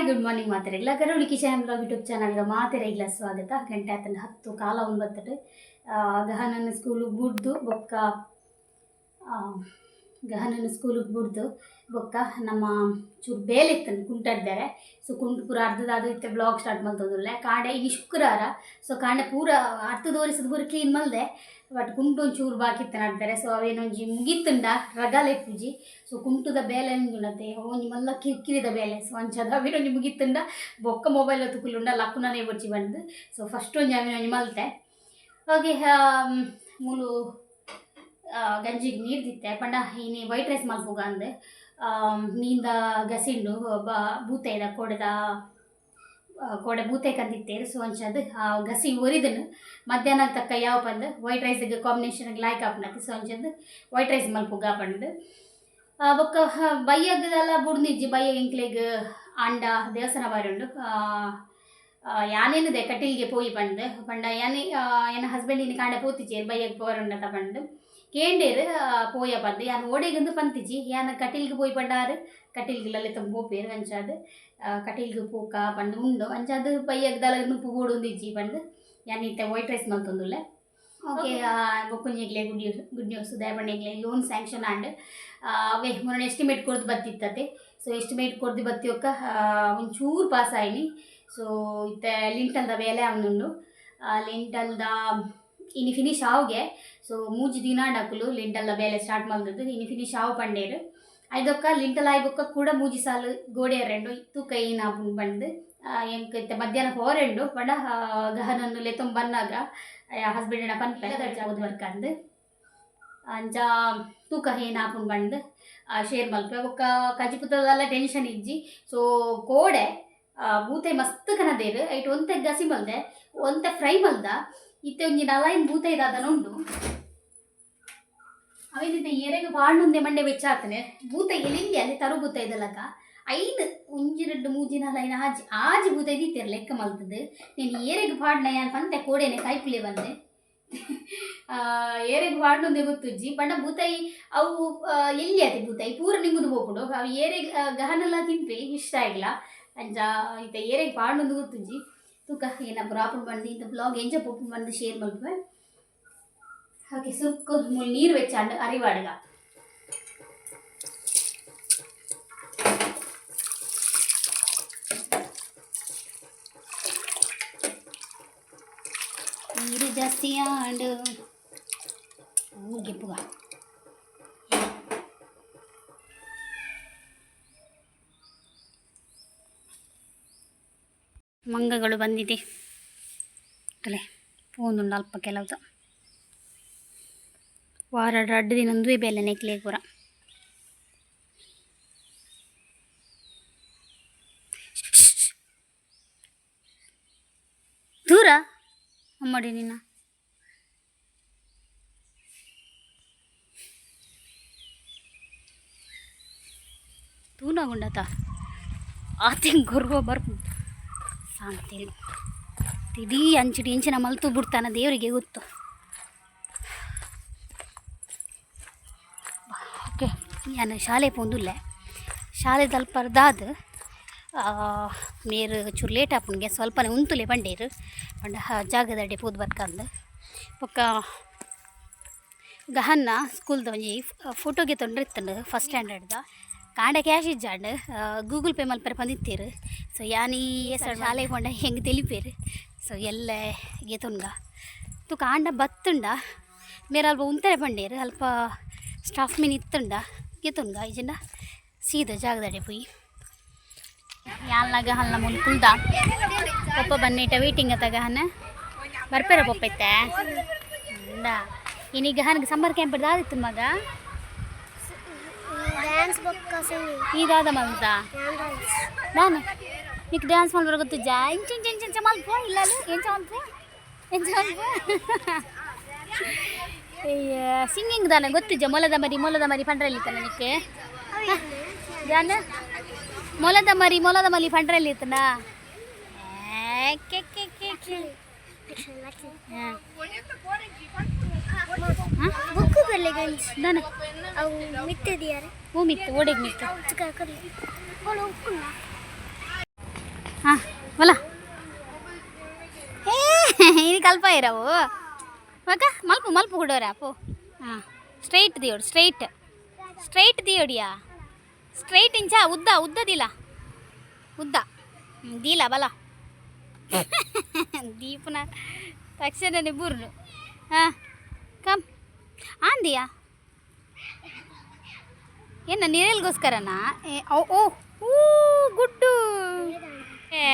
Good morning ಮಾತೆರೆಗ್ಲ Karoli Kishan vlog YouTube ಚಾನಲ್ಗೆ ಮಾತೆರೆಗ್ಲ ಸ್ವಾಗತ. ಗಂಟೆ ಆತನ ಹತ್ತು, ಕಾಲ ಒಂಬತ್ತು ಗಹನನ ಸ್ಕೂಲಿಗೆ ಬುಡ್ದು ಬೊಕ್ಕ ಗಹನನ ಸ್ಕೂಲಿಗೆ ಬುಡ್ದು ಬೊಕ್ಕ ನಮ್ಮ ಚೂರು ಬೇಲಿತ್ತನು ಕುಂಟಾಡ್ದಾರೆ ಸೊ, ಕುಂಟು ಪೂರ ಅರ್ಧದಾದ ಇತ್ತೆ ಬ್ಲಾಗ್ ಸ್ಟಾರ್ಟ್ ಮಾಡ್ತದಲ್ಲ ಕಾಂಡೆ ಈ ಶುಕ್ರವಾರ. ಸೊ, ಕಾಂಡೆ ಪೂರ ಅರ್ಧ ತೋರಿಸಿದ ಪೂರ ಕ್ಲೀನ್ ಮಲ್ದೆ. ಬಟ್ ಕುಂಟು ಒಂಚೂರು ಬಾಕಿ ನಡ್ತಾರೆ ಸೊ ಅವೇನೊಂಜಿ ಮುಗಿತುಂಡ ರಗಲೆ ಪೂಜಿ. ಸೊ ಕುಂಟುದ ಬೇಲೆ ಉಂಡತೆ ಒಂಜಿ ಮಲ್ಲ ಕಿರಿಕಿರಿದ ಬೇಲೆ. ಸೊ ಅಂಚದ ಅವೇನೊಂಜಿ ಮುಗಿತುಂಡ. ಬೊಕ್ಕ ಮೊಬೈಲ್ ತುಕುಲುಂಡ ಲಕ್ಕುನೇ ಬೊಚ್ಚಿ ಬಂದು. ಸೊ ಫಸ್ಟ್ ಒಂಜಿ ಅವೇನೊಂಜಿ ಮಲ್ತೆ. ಹಾಗೆ ಮೂಲು ಗಂಜಿಗೆ ನೀರು ದಿತ್ತೆ. ಪಂಡ ಇನಿ ವೈಟ್ ರೈಸ್ ಮಲ್ಪುಗ ಅಂದೆ. ಮೀನ್ದ ಗಸಿಂಡು ಬ ಬೂತೈದ ಕೊಡೆದ ಆ, ಕೊಡೆ ಬೂತೆ ಕಂದಿತ್ತೇರು ಸೊ ಅಂಚದು ಆ ಗಸಿ ಉರಿದನ್ನು ಮಧ್ಯಾಹ್ನ ತಕ್ಕ ಯಾವ ಪಂದು? ವೈಟ್ ರೈಸಿಗೆ ಕಾಂಬಿನೇಷನ್ಗೆ ಲಾಯ್ಕ್ ಆಪ್ನ ಸೊ ಅಂಚದು ವೈಟ್ ರೈಸ್ ಮಲ್ಪುಗ ಪಂಡು ಬೊಕ್ಕ ಹ, ಬಯ್ಯಗದೆಲ್ಲ ಬುಡ್ನಿಜ್ಜಿ ಬೈಯ ಇಂಕ್ಲೆಗ್ ಅಂಡ ದೇವಸ್ಥಾನ ಬಾರುಂಡು ಯಾನೇನಿದೆ ಕಟೀಲ್ಗೆ ಪೋಯಿ ಪಂಡು ಪಂಡ ಯಾನೇ ಏನ ಹಸ್ಬೆಂಡಿನ ಬೈಯಗ್ ಪೋತಿಚೇರು ಬಯ್ಯಗ್ ಪೋರುಂಡ ಕೇಂಡೇರು ಪೋಯ ಪಂದು ಯಾನು ಓಡೆಗಂದು ಪಂತಿಜಿ ಯಾನ ಕಟೀಲ್ಗೆ ಪೋಯಿ ಪಂಡಾರು ಕಟೀಲ್ಗೆ ಲಲಿತ ಪೋಪೇರು ಅಂಚಾದು ಕಟೀಲ್ಗೆ ಪೂಕ ಪಂಡ ಉಂಡು. ಅಂಚಾದು ಬಯ್ಯಗ್ ದಲ ನುಪ್ಪು ಬೋಡುಂದಿಜ್ಜಿ ಪಂಡು ಯಾನ್ ಇತ್ತೆ ವೈಟ್ ರೈಸ್ ಮಲ್ತೊಂದುಲ್ಲೆ ಓಕೆ. ಬೊಕ್ಕುಂಜಿಗ್ಲೆ ಗುಡ್ ನ್ಯೂಸ್ ಗುಡ್ ನ್ಯೂಸ್ ದಯಪಣ್ಣೆಗ್ಲೆ ಲೋನ್ ಸ್ಯಾಂಕ್ಷನ್ ಆಂಡ್ ಅವೇ ಮೊನ್ನೆ ಎಸ್ಟಿಮೇಟ್ ಕೊಡ್ದು ಬತ್ತಿತ್ತತೆ. ಸೊ ಎಸ್ಟಿಮೇಟ್ ಕೊಡ್ದು ಬತ್ತಿಯೊಕ್ಕ ಒಂಚೂರು ಪಾಸ್ ಆಯ್ನಿ. ಸೊ ಇತ್ತೆ ಲಿಂಟಲ್ದ ಬೇಲೆ ಅವನುಂಡು. ಲಿಂಟಲ್ದ ಇನ್ನು ಫಿನಿಶ್ ಆವ್ಗೆ. ಸೊ ಮೂಜಿ ದಿನ ಡಕ್ಕಲು ಲಿಂಟಲ್ಲ ಬೇಲೆ ಸ್ಟಾರ್ಟ್ ಮಾಡಿದ್ರು ಇನ್ನು ಫಿನಿಶ್ ಆವ್ ಪಂಡೇರು ಐದೊಕ್ಕ ಲಿಂಟಲ್ ಆಯ್ಬೊಕ್ಕ ಕೂಡ ಮೂಜಿ ಸಾಲು ಗೋಡೆ ರೆಂಡು ತೂಕ ನಾ ಬಂದು ಹೆಂಗೈತೆ ಇತ್ತೆ ಮಧ್ಯಾಹ್ನ ಹೋರೆಂಡು ಪಂಡ ಗಹನನ್ನು ಲೆತ್ತೊಂದು ಬಂದಾಗ ಹಸ್ಬೆಂಡ್ ಪನ್ಪೆ ಜಾಗದ ವರ್ಕ್ ಅಂದು ಅಂಚ ತೂಕ ಏನು ಹಾಕೊಂಡು ಬಂದು ಶೇರ್ ಮಲ್ಪೆ. ಒಕ್ಕ ಕಜಿಪುತ್ರದಲ್ಲ ಟೆನ್ಷನ್ ಇಜ್ಜಿ. ಸೊ ಕೋಡೆ ಬೂತೆ ಮಸ್ತ್ ಕನದೇರು ಐಟ್ ಒಂತೆ ಗಸಿ ಮಲ್ದೆ ಒಂತೆ ಫ್ರೈ ಮಲ್ದ. ಇತ್ತೆ ಒಂಜಿ ನಲಾಯಿನ್ ಭೂತ ಇದಾದನ ಉಂಡು? ಅವೇನಿದ್ದ ಎರೆಗ ಬಾಣುಂದೆ ಮಂಡೆ ಬೆಚ್ಚ ಆತನೆ ಭೂತ ಎಲ್ಲಿಂದಿ ಅಲ್ಲಿ ತರು ಭೂತ ಇದಲ್ಲಕ ಐದು, ಒಂಜಿ ರೆಡ್ಡು ಮೂಜಿ ನಲಾಯಿನ ಆಜಿ ಆಜಿ ಭೂತ ಇದ್ದೀರ ಲೆಕ್ಕ ಮಲ್ತದ್ದು ನೀನು ಏರೆಗ ಬಾಡ್ನ ಯಾರು ಬಂತೆ ಕೋಡೇನೆ ಕಾಯ್ಪಿಲೆ ಬಂದೆ. ಏರೆಗೆ ಬಾಡ್ನೊಂದೆ ಗೊತ್ತುಜ್ಜಿ ಬಣ್ಣ ಭೂತಾಯಿ ಅವು ಎಲ್ಲಿ ಆತಿ ಭೂತಾಯಿ ಪೂರ ನಿಂಗುದು ಹೋಗ್ಬಿಡು. ಅವು ಏರೆಗ ಗಹನೆಲ್ಲ ತಿಂಪಿ ಇಷ್ಟ ಆಗಿಲ್ಲ ಅಂಜ, ಇತ್ತ ಏರೆಗೆ ಬಾಡ್ನೊಂದು ಗೊತ್ತುಜ್ಜಿ. ತೂಕ ಏನಪ್ಪ ಓಪನ್ ಮಾಡಿ ಇಂಥ ಬ್ಲಾಗ್ ಎಂಜಪ್ ಓಪನ್ ಮಾಡಿ ಶೇರ್ ಮಲ್ಪೆ ఓకే సుక్కు మూడు నీరు వెచ్చాడు అరివాడుగా నీరు జస్తియాడు ఊరికెప్పుగా ಮಂಗಗಳು ಬಂದಿದೆ. ಅಲ್ಲೇ ಫೋನುಂಡು ಅಲ್ಪ ಕೆಲವ್ದು. ವಾರ ಅಡ್ಡು ದಿನಂದು ಬೆಲೆ ನೆಕ್ಲೆ ಕೂರ ದೂರ? ಅಮ್ಮಡಿ ನಿನ್ನ. ತೂನಾಗುಂಡತ ಆತಿಂಗ್ ಗುರುವ ಬರ್ಪು ಸಾಂತೇಳಿ ತಿಡೀ ಅಂಚಿಡಿ ಇಂಚಿನ ಮಲ್ತು ಬಿಡ್ತಾನೆ ದೇವರಿಗೆ ಗೊತ್ತು. ಓಕೆ. ನಾನು ಶಾಲೆ ಪೊಂದುಲ್ಲೆ. ಶಾಲೆ ತಲುಪರ್ದಾದ ಮೇರು ಚೂರು ಲೇಟ್ ಆಪನ್ಗೆ ಸ್ವಲ್ಪನೇ ಉಂತುಲೆ ಬಂಡೇರು. ಪಂಡ ಜಾಗದಡ್ಡೆ ಪೂದ್ ಬರ್ಕಂದು. ಪಕ್ಕ ಗಹನ್ನ ಸ್ಕೂಲ್ದ ಒಂಜಿ ಫೋಟೋಗೆ ಇತ್ತು ಫಸ್ಟ್ ಸ್ಟ್ಯಾಂಡರ್ಡ್ದ ಕಾಂಡ ಕ್ಯಾಶ್ ಇಜ್ಜಾಂಡ್ ಗೂಗಲ್ ಪೇ ಮಲ್ಪರೆ ಬಂದಿತ್ತೇರು. ಸೊ ಯಾನಿ ಹೆಸರು ಶಾಲೆಗೆ ಹೊಂಡ ಹೆಂಗೆ ತಿಳಿಪೇರು. ಸೊ ಎಲ್ಲ ಗೆತೊನ್ಗ ತು ಕಾಂಡ ಬತ್ತುಂಡ. ಮೇರೆ ಅಲ್ಪ ಉಂತರೆ ಬಂಡೇರು ಅಲ್ಪ ಸ್ಟಾಫ್ ಮೀನ್ ಇತ್ತುಂಡ. ಗೆತೊನ್ಗ ಇಜಂಡ ಸೀದ ಜಾಗದಡೆ ಪೋಯಿ. ಯಾಲ್ನಾಗ ಹಲ್ನ ಮುಲ್ ಕುಲ್ದ ಪಪ್ಪ ಬನ್ನಿಟ್ಟ ವೇಟಿಂಗ್ ಅತ್ತಾಗ ಗಹನ ಬರ್ಪೇರ ಪಪ್ಪ ಇತ್ತೆ. ಅಂದ ಇನ್ನೀಗ ಗಹನ್ಗೆ ಸಮ್ಮರ್ ಕ್ಯಾಂಪ್ ಹಿಡ್ದಾದಿತ್ತು ಮಗ. ಡ್ಯಾನ್ಸ್ ಬೊಕ್ಕ ಸಿಂಗಿ ಇದಾದ ಮಲ್ದ ನಾನು నీకు డ్యాన్స్ మళ్ళీ ಗೊತ್ತಿಜ್ಜಾ ಇಂಚ ಇಂಚ ಇಂಚ ಇಂಚ ಮಲ್ಪೋ ಇಲ್ಲ ಎಂಚ ಮಲ್ಪೋ ಎಂಚ ಮಲ್ಪೋ ಅಯ್ಯ ಸಿಂಗಿಂಗ್ ದಾನ ಗೊತ್ತಿಜ್ಜ ಮೊಲದ ಮರಿ ಮೊಲದ ಮರಿ ಪಂಡ್ರಲ್ಲಿ ಇತ್ತನ ನಿಕ್ಕೆ ಜಾನ ಮೊಲದ ಮರಿ ಮೊಲದ ಮರಿ ಪಂಡ್ರಲ್ಲಿ ಇತ್ತನ ಕೆ ಕೆ ಕೆ ಕೆ ಹಾಂ ಬುಕ್ಕು ಬರ್ಲಿ ಗಂಜ್ ದಾನ ಅವು ಮಿತ್ತದಿಯಾರೆ భూమికి ఓడికి మీకు వల. ఇది కలిపాయిరావు ఒక మలుపు మలుపు కూడోరా పో. స్ట్రైట్ దియోడు స్ట్రైట్. స్ట్రైట్ దియోడియా. స్ట్రైట్ ఇంచా ఉద్దా ఉద్దా దిలా. ఉద్దా. దీలా బలా దీపన తక్షణ బుర్రు. కమ్. ఆందియా. ಏನ ನೀರಲ್ಗೋಸ್ಕರನಾ ಏ ಓ ಓ ಊ ಗುಡ್ಡು ಏ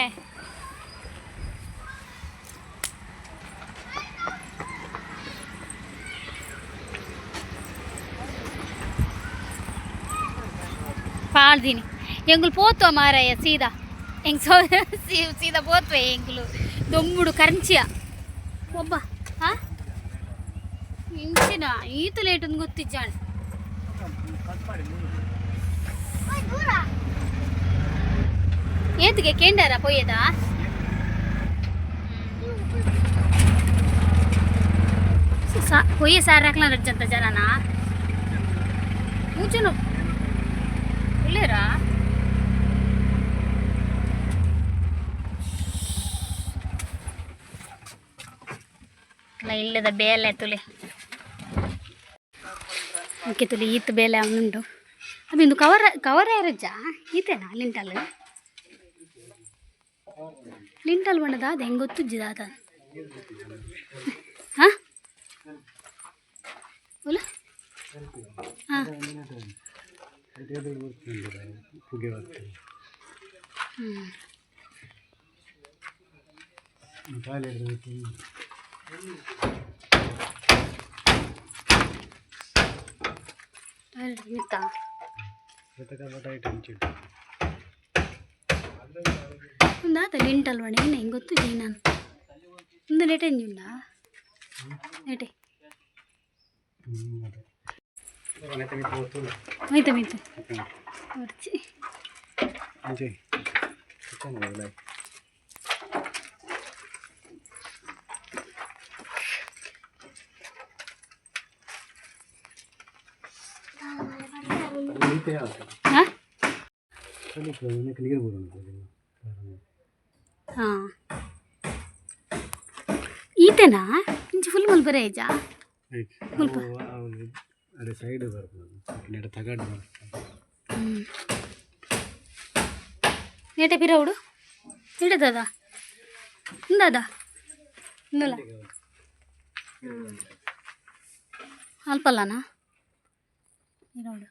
పాల్దిని ఎంగులు పోతావు మారయ్య సీదా ఎంగ్ సో సీ- సీదా పోతాయి ఎంగులు దొమ్ముడు కరంచియా ಒಬ್ಬ ಹಾ ಇಂಚಿನ ಈತ ಲೇಟ್ ಒಂದು ಗೊತ್ತಿಜ್ಜಾಣ ಏತಿಗೆ ಕೇಂಡಾರ ಪೊಯ್ಯದ పొయ్యి సార్ రకల రచ్చంత జననా కూర్చును వెళ్ళారా ಇಲ್ಲ ಇಲ್ಲದ ಬೇಲೆ ತುಲಿ ಓಕೆ ತುಲಿ ಈತ್ ಬೇಲೆ ಅವನುಂಟು ಅದಿಂದು ಕವರ್ ಕವರ್ ಯಾರಜ್ಜ? ಈತೇನಾ, ಲಿಂಟಲ್? ಲಿಂಟಲ್ ಬಣ್ಣದ, ಅದು ಹೆಂಗೆ ಗೊತ್ತಿಜ್ಜಿದ ಅದ ಹಾಂ? बोला ಹಾಂ. ಹ್ಞೂ ಅಲ್ರಿ ಮಿತ್ತ ಒಂದಾತ ಲಿಂಟಲ್ ಒಣ ಏನ ಹೆಂಗೆ ಗೊತ್ತು? ಜೀನ ಒಂದು ಲೇಟೆ ನಿಲ್ಲ ಲೇಟೆ ಮೈತ ಮೈತ ಹೊರಚಿ ಹಾಂ ಹಾಂ. ಈತನಾ? ಇಂಚು ಫುಲ್ ಮುಲ್ಪ ರೇಜಾ ಫುಲ್ ಅದೇ ಸೈಡ್ ಬರ್ಬೋದು ನೆಟ ತಗಡ್ ಅಲ್ಪಲ್ಲನಾ ಇರೋಡು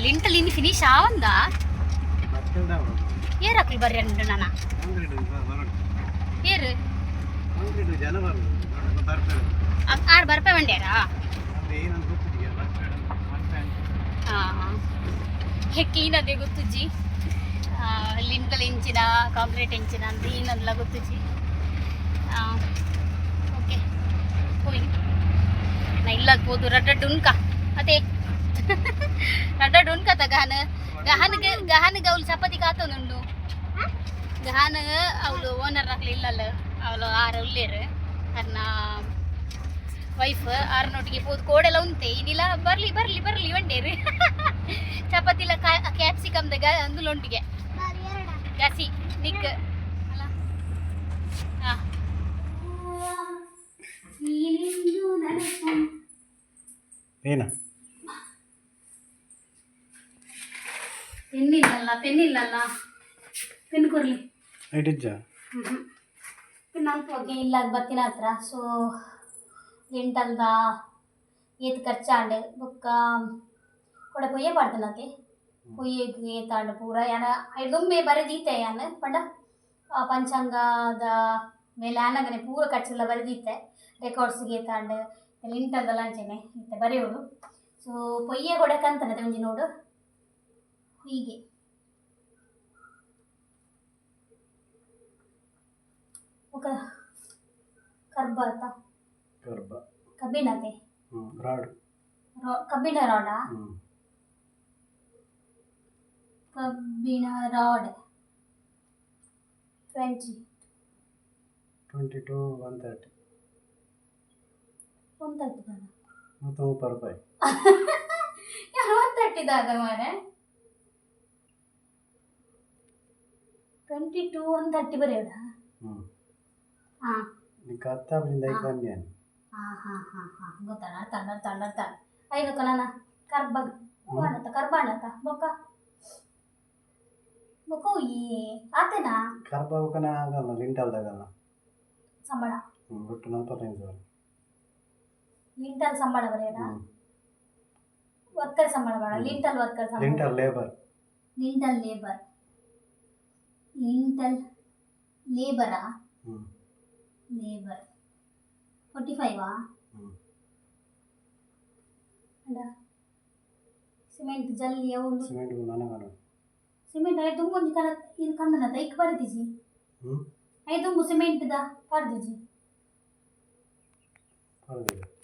ಲಿಂಟಲ್ಲಿ ಇನ್ನು ಫಿನಿಶ್ ಆವಂದ ಏರ್ ಹಾಕ್ಲಿ ಬರ್ರಿ ಅಂದ್ರು ನಾನು ಏರು ಆರು ಬರ್ಪೆ ಬಂಡ್ಯಾರ ಹೆಕ್ಕೀನದೇ ಆ ಲಿಂಕಲ್ ಇಂಚಿನ ಕಾಂಕ್ರೀಟ್ ಇಂಚಿನ ಅಂತ ಏನಲ್ಲ ಆ, ಓಕೆ. ಹೋಗಿ. ನಾ ಇಲ್ಲ ಹೋದು ರಡ್ಡ ಡುನ್ಕ ಅದೇ. ರಡ್ಡ ಡುನ್ಕ ತ ಗಹನ. ಗಹನ ಗಹನ ಅವಳು ಚಪಾತಿ ಕಾತೊಂದುಂಡು ಗಹನ ಅವಳು ಓನರ್ ಆಗ್ಲಿಲ್ಲ ಇಲ್ಲಲ್ಲ ಅವಳು ಆರು ಉಳ್ಳೇರು ಅನ್ನ ವೈಫ್ ಆರ್ನೊಟ್ಟಿಗೆ ಹೋದ ಕೋಡೆಲ್ಲ ಉಂತೆ ಇದಿಲ್ಲ ಬರ್ಲಿ ಬರ್ಲಿ ಬರ್ಲಿ ಬಂಡೇರಿ. ಚಪಾತಿಲ ಕ್ಯಾಪ್ಸಿಕಮ್ ಗ ಅಂದುಲೊಂಟಿಗೆ ಗಸಿ ನಿಕ್. ಅಲ್ಲ ಹಾ ಏನ ಪೆನ್ ಇಲ್ಲಲ್ಲ ಪೆನ್ ಕೊರ್ಲಿ ಐಟಿಜ್ಜ ಪೆನ್ ಅಲ್ಪ ಹೋಗಿ ಇಲ್ಲ ಬರ್ತೀನಿ ಹತ್ರ. ಸೊ ಎಂಟಲ್ದ ಏತ್ ಖರ್ಚಾಂಡ್? ಬೊಕ್ಕ ಕೊಡ ಪೊಯ್ಯೆ ಪಾಡ್ತನತೆ ಪೊಯ್ಯೆಗ್ ಏತಾಂಡ್ ಪೂರ. ಯಾನ ಐದೊಮ್ಮೆ ಬರೆದೀತೆ ಯಾನ? ಪಂಡ ಆ ಪಂಚಾಂಗದ ಮೇಲೆ ಆನಗನೆ ಪೂರ ಖರ್ಚೆಲ್ಲ ಬರೆದೀತೆ ರೆಕಾರ್ಡ್ಸ್ಗೆ ಏತಾಂಡ್ ಲಿಂಟಲ್ದಲ್ಲ ಅಂಚೆನೆ ಇತ್ತೆ ಬರೆಯೋಡು ಸೊ ಪೊಯ್ಯೆ ಕೊಡಕಂತನತೆ ಒಂಜಿ ನೋಡು. ಹೀಗೆ ಕರ್ಬಾತ. ಗರ್ಭ. ಕಬ್ಬಿಣತೆ. ಹ್ಞೂ ರಾಡು. ಕಬ್ಬಿಣ ರಾಡಾ? ಕಬ್ಬಿಣ rod. Twenty. Twenty two one thirty. One ತಟ್ಟಿದಾಗ ಮತ್ತು ಮುಪ್ಪ ರೂಪಾಯಿ ಯಾರು ಒನ್ ತಟ್ಟಿದಾಗ ಮಾರೆ ಟ್ವೆಂಟಿ ಟು ಒನ್ ತರ್ಟಿ ಬರೆಯೋಣ ಹ್ಞೂ ಹಾಂ ನೀ ಕತ್ತಾಬಿಂದ ಈಗ ಬನ್ನಿ ಹಾಂ ಹಾಂ ಹಾಂ ಹಾಂ. ಗೊತ್ತಾಳ ಅರ್ತಾಳ ಅರ್ತಾಳ ಅರ್ತಾಳ ಐದು ಕಲನ ಕರ್ಬ ಬಾಣತ ಕರ್ಬಾಣತ ಬೊಕ್ಕ. ಬೊಕ್ಕ ಈ ಆತೇನಾ? ಕರ್ಬಾಬಕನ ಆಗಲ್ಲ ಲಿಂಟಲ್ದಾಗಲ್ಲ. ಸಂಬಳ. ಹ್ಞೂ ಒಟ್ಟು ನಲ್ವತ್ತೈದು ಸಾವಿರ. ಲಿಂಟಲ್ ಸಂಬಳ ಬರೆಯೋಣ ವರ್ಕರ್ ಸಂಬಳ ಬೇಡ ಲಿಂಟಲ್ ವರ್ಕರ್ ಸಂಬಳ. Lintel labour. Lintel labour. Lintel ಲೇಬರಾ? Labour. Forty ಫೈವಾ ಅಲ್ಲ ಸಿಮೆಂಟ್ ಜಲ್ಲಿ ಒಂದು ಸಿಮೆಂಟ್ ನನಗನು ಸಿಮೆಂಟ್ ಐ ತುಂಬ ಒಂದು ಕನ ಇನ್ನು ಕಂದನ ತೈಕ್ ಬರ್ದಿಜಿ ಐ ತುಂಬ ಸಿಮೆಂಟ್ ದ ಬರ್ದಿಜಿ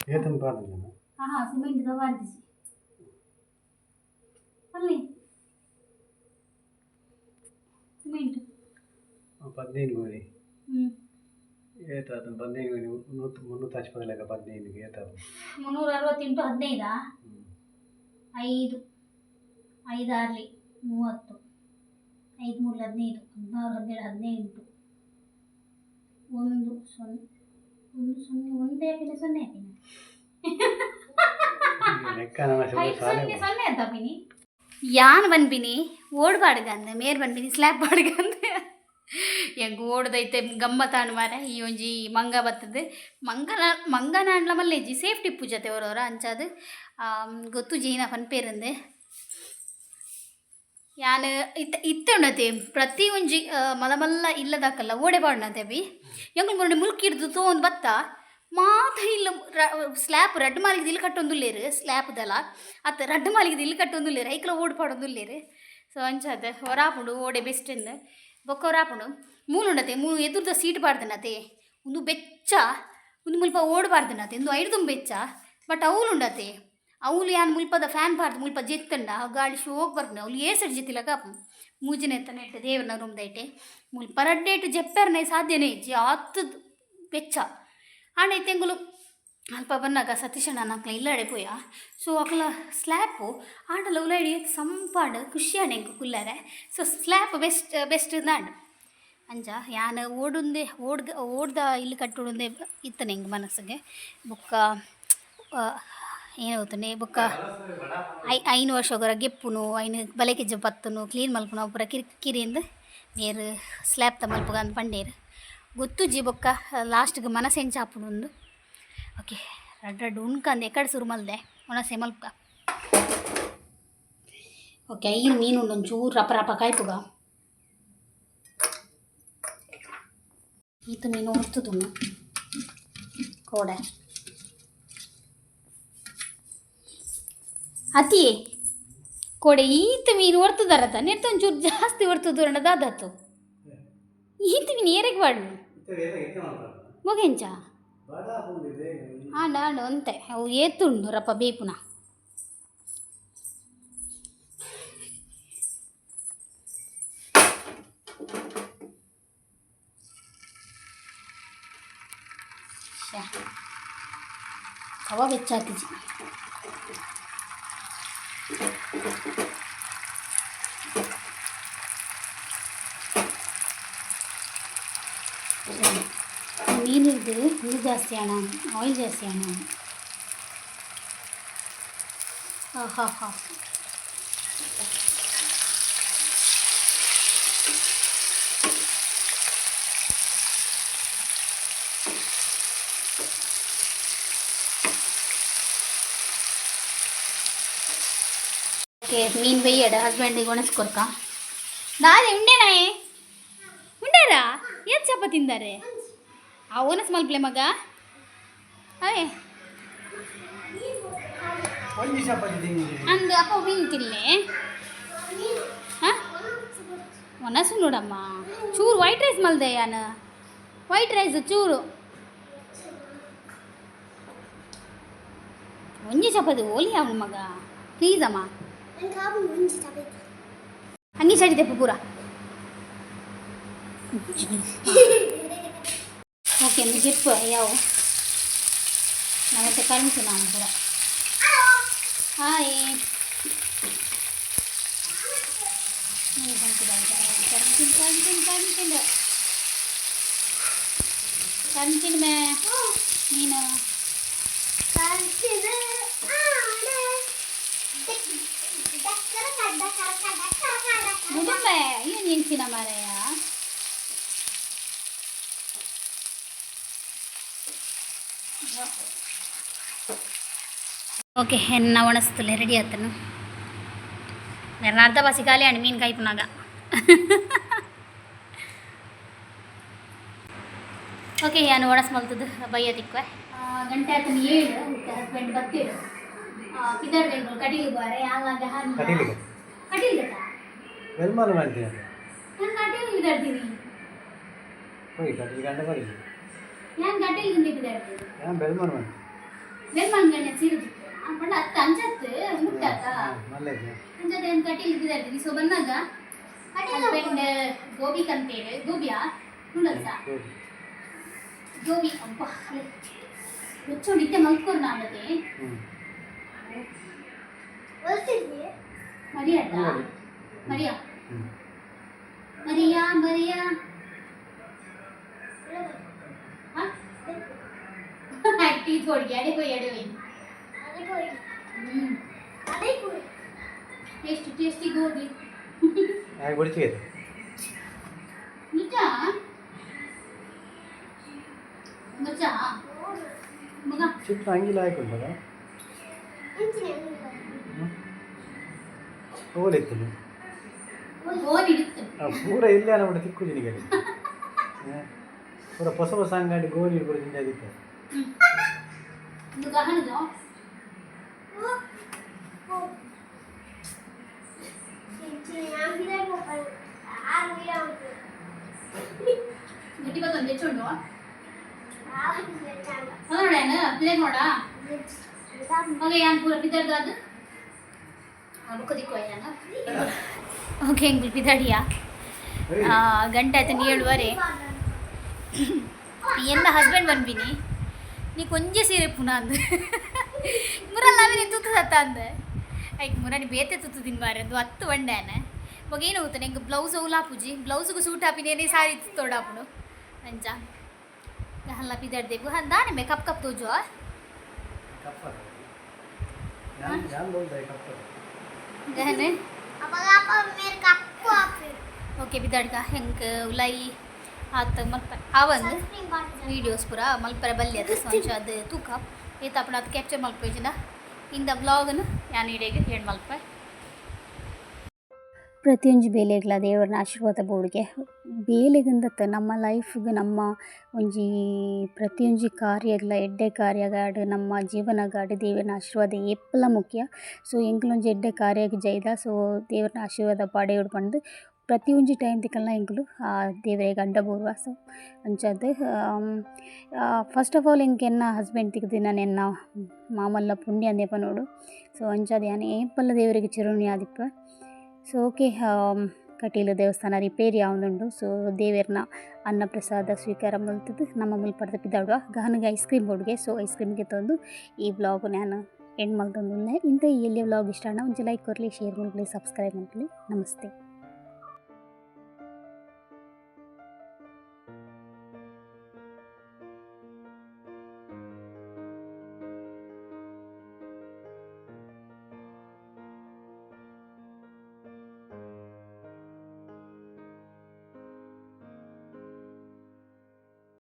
ಏತನ್ ಬರ್ದಿಜಿ ಹಾ ಹಾ ಸಿಮೆಂಟ್ ದ ಬರ್ದಿಜಿ ಅಲ್ಲಿ ಸಿಮೆಂಟ್ 15 ಗೋರಿ ಹ್ಞೂ ಏಟ ಅದನ್ನು ಬಂದೀಗ ನೀವು ಮುನ್ನೂತ್ತು ಮುನ್ನೂತ್ತು ಹಚ್ಪದಲ್ಲಾಗ ಬಂದೀಗ ಏಟ ಮುನ್ನೂರ ಅರವತ್ತೆಂಟು ಹದಿನೈದಾ? ಐದು. ಐದಾರಲಿ ಮೂವತ್ತು. ಐದು ಮೂರು ಹದಿನೈದು. ಹದಿನಾರು ಹದಿನೇಳು ಹದಿನೆಂಟು. ಒಂದು ಸೊನ್ನೆ ಒಂದು ಸೊನ್ನೆ ಒಂದೇ ಹಾಕಿನ ಸೊನ್ನೆ ಹಾಕಿನ ಸೊನ್ನೆ ಸೊನ್ನೆ ಅಂತ ಬಿನಿ. ಯಾನ್ ಬಂದ್ಬಿನಿ ಓಡ್ ಬಾಡ್ಗಂದೆ ಮೇರ್ ಬಂದ್ಬಿನಿ ಸ್ಲ್ಯಾಬ್ ಬಾಡ್ಗಂದೆ. ಹೆಂಗೆ ಓಡ್ದೈತೆ ಗಮ್ಮತ್ತಾಂಡ್ ಮಾರ ಈ ಒಂಜಿ ಮಂಗ ಬರ್ತದೆ ಮಂಗನ ಮಂಗನ ಅಂಡ್ಲ ಮಲ್ಲೇಜಿ ಸೇಫ್ಟಿ ಪೂಜತೆ ಅವರವರ ಅಂಚಾದು. ಗೊತ್ತು ಜೀನ ಪನ್ಪೇರಂದೆ ಯಾನ್ ಇತ್ತ ಇತ್ತೆ ಉಂಡತೆ ಪ್ರತಿ ಒಂಜಿ ಮಲಮಲ್ಲ ಮಲ್ಲ ಮಲ್ಲ ಇಲ್ಲದಾಕಲ್ಲ ಓಡೆ ಬಾಡ್ನತೆ ಬಿ ಎಂಗಳು ಮೊನ್ನೆ ಮುಲ್ಕಿ ಹಿಡ್ದು ತೋಂದು ಬತ್ತ ಮಾತ ಇಲ್ಲ ಸ್ಲ್ಯಾಪ್ ರಡ್ ಮಾಲಿಗೆ ಇಲ್ಲಿ ಕಟ್ಟೊಂದುಲ್ಲೇರು ಸ್ಲ್ಯಾಪ್ದಲ್ಲ ಅತ್ತ ರಡ್ ಮಾಲಿಗೆ ಇಲ್ಲಿ ಕಟ್ಟೊಂದುಲ್ಲೇರು, ಐಕ್ಲ ಓಡ್ಪಾಡೊಂದುಲ್ಲೇರು ಸೊ ಅಂಚಾದ, ಹೊರಾಪುಂಡು ಓಡೆ ಬೆಸ್ಟ್ ಎಂದು ಬೊಕ್ಕ ಮೂಲು ಉಂಡತೆ ಮೂಲು ಎದುರ್ದ ಸೀಟ್ ಬಾರ್ದನತೆ, ಒಂದು ಬೆಚ್ಚ, ಒಂದು ಮುಲ್ಪ ಓಡಬಾರ್ದನತೆ, ಒಂದು ತುಂಬ ಬೆಚ್ಚ, ಬಟ್ ಅವ್ಲುಂಡತೆ. ಅವಳು ಯಾನ್ ಮುಲ್ಪದ ಫ್ಯಾನ್ ಬಾರ್ದು, ಮುಲ್ಪ ಜೆತ್ತಂಡ ಗಾಳಿ ಶೋಕ್ ಬರ್ನ ಅವ್ಲು ಏಸಡ್ ಜಿತ್ತಿಲಕ ಮೂಜಿನ ಎತ್ತನ ಇಟ್ಟು ದೇವರನ ರೂಮ್ದ ಇಟ್ಟೆ ಮುಲ್ಪ ರಡ್ಡೆ ಇಟ್ಟು ಜೆಪ್ಪೆರ್ನೆ ಸಾಧ್ಯನೇ ಇಜ್ಜಿ ಆತದ ಬೆಚ್ಚ. ಆಂಡ ತೆಂಗುಲು, ಅಲ್ಪ ಬಂದಾಗ ಸತೀಶಣ್ಣ ನಕ್ಲ ಇಲ್ಲಡೆ ಪೋಯ. ಸೊ ಅಕ್ಲ ಸ್ಲ್ಯಾಪು, ಆಂಡಲ ಉಲಾಡಿ ಸಂಪಾಡು ಖುಷಿಯಾಣ ಹೆಂಗೆ ಕುಲ್ಲರೆ. ಸೊ ಸ್ಲ್ಯಾಪ್ ಬೆಸ್ಟ್ ಬೆಸ್ಟ್ ನಾಡು. ಅಂಜ? ಯಾನ ಓಡುಂದೆ ಓಡ್ದ ಓಡ್ದ ಇಲ್ಲಿ ಕಟ್ಟುಡುಂದೆ ಇತ್ತನೆ ಹೆಂಗೆ ಮನಸ್ಸಿಗೆ. ಬೊಕ್ಕ ಏನಾಗುತ್ತಾನೆ ಬೊಕ್ಕ, ಐ ಐನು ವರ್ಷ ಹೋಗೋರ ಗೆಪ್ಪುನು, ಐನು ಬಲೆಕೆಜ್ಜ ಪತ್ತುನು, ಕ್ಲೀನ್ ಮಲ್ಪುನು ಒಬ್ಬರ ಕಿರಿಕಿರಿಯಿಂದ ನೀರು ಸ್ಲ್ಯಾಬ್ ತ ಮಲ್ಪುಗ ಅಂದ್ ಪಂಡೇರು ಗೊತ್ತು ಜಿ ಬೊಕ್ಕ, ಲಾಸ್ಟ್ಗೆ ಮನಸ್ಸು ಹೆಂಚ ಒಂದು ಓಕೆ, ರಡ್ ರಡ್ ಉಣ್ಕಂದು ಎಕಡೆ ಸುರು ಮಲ್ದೆ, ಒಣಸೆ ಮಲ್ಪುಗ. ಓಕೆ, ಐನು ಮೀನು ಒಂಚೂರು ರಪ ರಪ ಕಾಯ್ಪುಗ. ಈತ ಮೀನು ಹೊರ್ತುದು ಕೋಡೆ ಅತಿ ಕೋಡೆ ಈತ ಮೀನು ಹೊರ್ತದಾರ ನೆತ್ತ ಒಂಚೂರು ಜಾಸ್ತಿ ಹೊರ್ತದ ದಾದತ್ತು ಈತ ಮೀನು ಏರಕ್ಕೆ ಬಾಡ್ನು ಮೊಗೆಂಚ? ಆಂಡ ಆಂಡ ಅಂತೆ ಅವು ಏತುಂಡು ರಪ್ಪ ಬೇಪುನ? ಕವ ಬೆಚ್ಚಾತಿಜಿ ಮೀನಿದ್ದು ಇದು ಜಾಸ್ತಿ ಹಣ ಆಯಿಲ್ ಜಾಸ್ತಿ ಹಣ ಹಾಂ ಹಾಂ ಹಾಂ ఓకే మీన్ వెయ్యాడు హస్బెండ్ కొనసుకొరక దాది ఉండేనా ఉండారా ఏం చెప్ప తిందారే ఆ ఓనస్ మల్పలే మగ అవే ಒಂದು ಚಪಾತಿ ಅಂದು ಅಪ್ಪ ಮೀನು ತಿನ್ಲೆ ಹಾಂ ಒನಸು ನೋಡಮ್ಮ ಚೂರು ವೈಟ್ ರೈಸ್ ಮಲ್ದೆ ಯಾನ ವೈಟ್ ರೈಸ್ ಚೂರು ಒಂಜಿ ಚಪಾತಿ ಓಲಿ ಅವನ ಮಗ ಪ್ಲೀಸ್ ಅಮ್ಮ Angi sari deh pura. Oke, ini zip ya. Oh. Nama sekarang si nama pura. Hai. Ini kan tidak ada. Kantin, kantin, kantin dok. Me. Nina. Kantin. ಉಡುಪೆ ಏನು ನಿಂತಿನ ಮಾರಾಯ. Okay ಹೆಣ್ಣ ಒಣಸ್ತಲೆ ready ಆತನು. ಬೇರೆ ಅರ್ಧ ಬಸಿ ಖಾಲಿ ಹಣ್ಣು ಮೀನು ಕಾಯ್ಪನಾಗ ಓಕೆ ಏನು ಒಣಸ್ ಮಲ್ತದ್ದು ಬೈಯೋದಿಕ್ವೆ ಗಂಟೆ ಆತನ ಏಳು ಹಸ್ಬೆಂಡ್ ಬರ್ತೀವಿ ಕಿದರ್ಬೇಕು ಕಡಿಲಿಗೆ ಬಾರೆ ಯಾವಾಗ ಹಾಲು ಬೆಲ್ಮಾನ ಮಾಡ್ತೀನಿ ನಾನು ಕಟೀಲಿಗೆ ಬಿದ್ದಾಡ್ತೀನಿ ಹೋಗಿ ಕಟೀಲ್ ಗಂಡ ಬರೀ ನಾನು ಕಟೀಲಿಗೆ ಬಿದ್ದಾಡ್ತೀನಿ ನಾನು ಬೆಲ್ಮಾನ ಮಾಡ್ತೀನಿ ಬೆಲ್ಮಂಗಣ್ಣ ಸೀರುದು ಪಂಡ ಹತ್ತು ಅಂಜತ್ತು ಮುಟ್ಟಾತ ಮಲ್ಲೆ ಅಂಜತ್ತೆ ಒಂದು ಕಟೀಲಿಗೆ ಬಿದ್ದಾಡ್ತೀನಿ ಸೊ ಬಂದಾಗ ಹಸ್ಬೆಂಡ್ ಗೋಬಿ ಕಂತೇಳಿ ಗೋಬಿಯಾ ನೂಡಲ್ಸಾ ಗೋಬಿ ಅಪ್ಪ ಮುಚ್ಚೋಡಿ ಇತ್ತೆ ಮಲ್ಕೊಂಡು ನಾನದೆ ಹ್ಞೂ ಮರಿಯಾಟ ಮರಿಯಾ ಹ್ಞೂ ಮರಿಯಾ ಮರಿಯಾ ಟೀ ಥೋಡಿ ಎಡೆ ಹೋಯ್ ಎಡೆ ಹೋಯ್ ಹ್ಞೂ ಟೇಸ್ಟಿ ಟೇಸ್ಟಿ ಗೋಬಿ ಯಾಕೆ ಬಿಡ್ತೀವಿ ನಿಜ ಮಜ ಮಗ ಚಿಕ್ಕ ಹಂಗಿಲ್ಲ ಹಾಕೊಂಡಲ್ಲ ಹೋಲಿತ್ತು ಗೋಬಿ ಇಡುತ್ತೆ ಪೂರ ಇಲ್ಲೇ ಅನ್ನಬಿಟ್ಟು ತಿಕ್ಕು ನಿನಗೆ ಪೂರ ಹೊಸ ಹೊಸ ಅಂಗಡಿ ಗೋಲಿ ಇಡ್ಬಿಡು ತಿಂಡಿ ಅದಕ್ಕೆ ಇದು ಗಹನದು ಗಟ್ಟಿ ಬತ್ತೊಂದು ಹೆಚ್ಚುಂಡು ನೋಡೇನ ಪ್ಲೇಟ್ ನೋಡ ಮಗ ಯಾನ್ ಪೂರ ಬಿದ್ದರ್ದು ಅದು ಬುಕ್ಕ ದಿಕ್ಕೋ ಯಾನ ಓಕೆ, ಹೆಂಗ್ ಬಿದ್ದಾಡಿಯಾ ಗಂಟೆ ಆಯ್ತು ಏಳುವರೆ. ಎಲ್ಲ ಹಸ್ಬೆಂಡ್ ಬಂದ್ಬಿನಿ. ನೀ ಕೊಂಜೆ ಸೀರೆ ಪುನಃ ಅಂದ. ಮುರಲ್ಲ ನಾವೇ ತುತ್ತು ಸತ್ತ ಅಂದ. ಆಯ್ತು ನೀ ಬೇತೆ ತುತ್ತು ತಿನ್ಬಾರೆ ಅದು. ಹತ್ತು ಒಂಡೇನೆ ಮಗ ಏನು ಹೋಗ್ತಾನೆ ಹೆಂಗೆ ಬ್ಲೌಸ್ ಅವಲಾಪುಜಿ ಬ್ಲೌಸ್ಗೂ ಸೂಟ್ ಹಾಪಿನೇನೆ ಸಾರಿ ತೋಡಾಪುನು ಅಂಜ. ಹಲ್ಲ ಬಿದ್ದಾಡ್ದೇಕು ಹನ್ ದಾನೆ ಮೇ ಕಪ್ ಕಪ್ ತೋಜು ನಾನು ಬೋಲ್ದೆ ಕಪ್ಪ ಗಹನೆ ಓಕೆ ಬಿದ್ದಾಡ್ಗ ಹೆಂಗೆ ಉಲೈ ಆತ ಮಲ್ಪ ಆವಂದು ವಿಡಿಯೋಸ್ ಪೂರ ಮಲ್ಪರ ಬಲ್ಲಿ ಅದು ಸಂಚ ಅದು ತೂಕ ಏತ ಅಪ್ಪಣ ಅದು ಕ್ಯಾಪ್ಚರ್ ಮಲ್ಪೇಜಿನ ಇಂದ ಬ್ಲಾಗನ್ನು ಯಾನ್ ಇಡೆಗೆ ಹೇಳಿ ಮಲ್ಪ ಪ್ರತಿಯೊಂದು ಬೇಲೆಗಳ ದೇವರನ್ನ ಆಶೀರ್ವಾದ ಬೋಳಿಗೆ ಬೇಲೆಗಂದತ್ತ ನಮ್ಮ ಲೈಫ್ಗೆ ನಮ್ಮ ಒಂಜಿ ಪ್ರತಿಯೊಂಜಿ ಕಾರ್ಯಗ್ಲ ಎಡ್ಡೆ ಕಾರ್ಯಗಾಡ್ ನಮ್ಮ ಜೀವನಗಾಡ್ ದೇವರನ್ನ ಆಶೀರ್ವಾದ ಎಪ್ಪಲ ಮುಖ್ಯ. ಸೊ ಎಂಕ್ಲೊಂಜಿ ಎಡ್ಡೆ ಕಾರ್ಯಗ್ ಜೈದ ಸೊ ದೇವರನ್ನ ಆಶೀರ್ವಾದ ಪಡೆಯೋಡು ಹಿಡ್ಕೊಂಡು ಪ್ರತಿಯೊಂದು ಟೈಮ್ ತಿಕ್ಕಲ್ನ ಎಂಕ್ಲು ಆ ದೇವರೇ ಗಂಡ ಬೋರ್ವ. ಸೊ ಅಂಚದ್ದು ಫಸ್ಟ್ ಆಫ್ ಆಲ್ ಎಂಕೆನ್ನ ಹಸ್ಬೆಂಡ್ ತಿಕ್ದು ನಾನು ಎನ್ನ ಮಾಮಲ್ಲ ಪುಣ್ಯ ಅಂದೇಪ ನೋಡು. ಸೊ ಅಂಚಾದ್ ಯಾನ್ ಏಪಲ್ಲ ದೇವರಿಗೆ ಚಿರುಣಿ ಆದಿಪ್ಪ ಸೊ ಓಕೆ ಕಟೀಲು ದೇವಸ್ಥಾನ ರಿಪೇರಿ ಆವೊಂದುಂಡು ಸೊ ದೇವೆರ್ನ ಅನ್ನ ಪ್ರಸಾದ ಸ್ವೀಕಾರ ಮಲ್ತದ್ದು ನಮ್ಮ ಮುಲ್ಪಡ್ದ ಪಿದಾಡುವ ಗಹನಿಗೆ ಐಸ್ ಕ್ರೀಮ್ ಬೋರ್ಡ್ಗೆ ಸೊ ಐಸ್ ಕ್ರೀಮ್ಗೆ ತಂದು ಈ ಬ್ಲಾಗ್ ನಾನು ಎಂಡ್ ಮಲ್ತೊಂದುಲ್ಲೆ ಇಂಥ ಎಲ್ಲಿ ವ್ಲಾಗ್ ಇಷ್ಟ ಅಣ್ಣ ಒಂಚೂರು ಲೈಕ್ ಕೊರಲಿ ಶೇರ್ ಮಾಡಲಿ ಸಬ್ಸ್ಕ್ರೈಬ್ ಮಾಡಲಿ ನಮಸ್ತೆ.